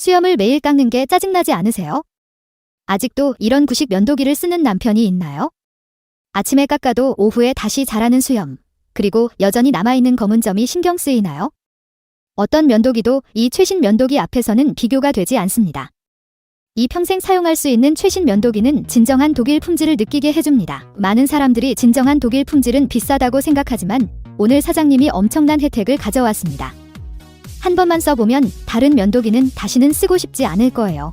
수염을 매일 깎는 게 짜증나지 않으세요? 아직도 이런 구식 면도기를 쓰는 남편이 있나요? 아침에 깎아도 오후에 다시 자라는 수염, 그리고 여전히 남아있는 검은 점이 신경 쓰이나요? 어떤 면도기도 이 최신 면도기 앞에서는 비교가 되지 않습니다. 이 평생 사용할 수 있는 최신 면도기는 진정한 독일 품질을 느끼게 해줍니다. 많은 사람들이 진정한 독일 품질은 비싸다고 생각하지만 오늘 사장님이 엄청난 혜택을 가져왔습니다. 한 번만 써보면 다른 면도기는 다시는 쓰고 싶지 않을 거예요.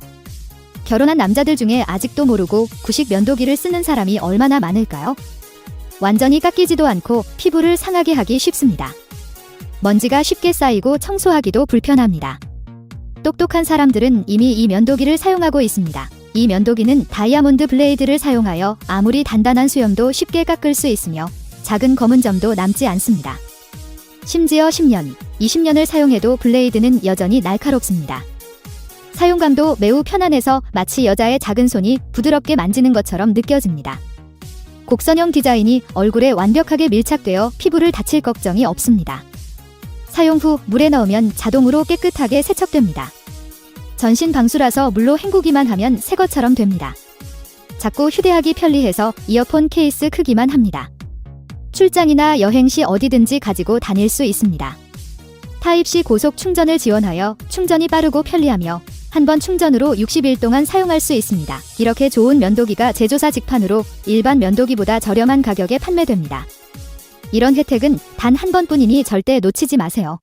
결혼한 남자들 중에 아직도 모르고 구식 면도기를 쓰는 사람이 얼마나 많을까요? 완전히 깎이지도 않고 피부를 상하게 하기 쉽습니다. 먼지가 쉽게 쌓이고 청소하기도 불편합니다. 똑똑한 사람들은 이미 이 면도기를 사용하고 있습니다. 이 면도기는 다이아몬드 블레이드를 사용하여 아무리 단단한 수염도 쉽게 깎을 수 있으며 작은 검은 점도 남지 않습니다. 심지어 10년, 20년을 사용해도 블레이드는 여전히 날카롭습니다. 사용감도 매우 편안해서 마치 여자의 작은 손이 부드럽게 만지는 것처럼 느껴집니다. 곡선형 디자인이 얼굴에 완벽하게 밀착되어 피부를 다칠 걱정이 없습니다. 사용 후 물에 넣으면 자동으로 깨끗하게 세척됩니다. 전신 방수라서 물로 헹구기만 하면 새 것처럼 됩니다. 작고 휴대하기 편리해서 이어폰 케이스 크기만 합니다. 출장이나 여행 시 어디든지 가지고 다닐 수 있습니다. 타입C 고속 충전을 지원하여 충전이 빠르고 편리하며 한 번 충전으로 60일 동안 사용할 수 있습니다. 이렇게 좋은 면도기가 제조사 직판으로 일반 면도기보다 저렴한 가격에 판매됩니다. 이런 혜택은 단 한 번뿐이니 절대 놓치지 마세요.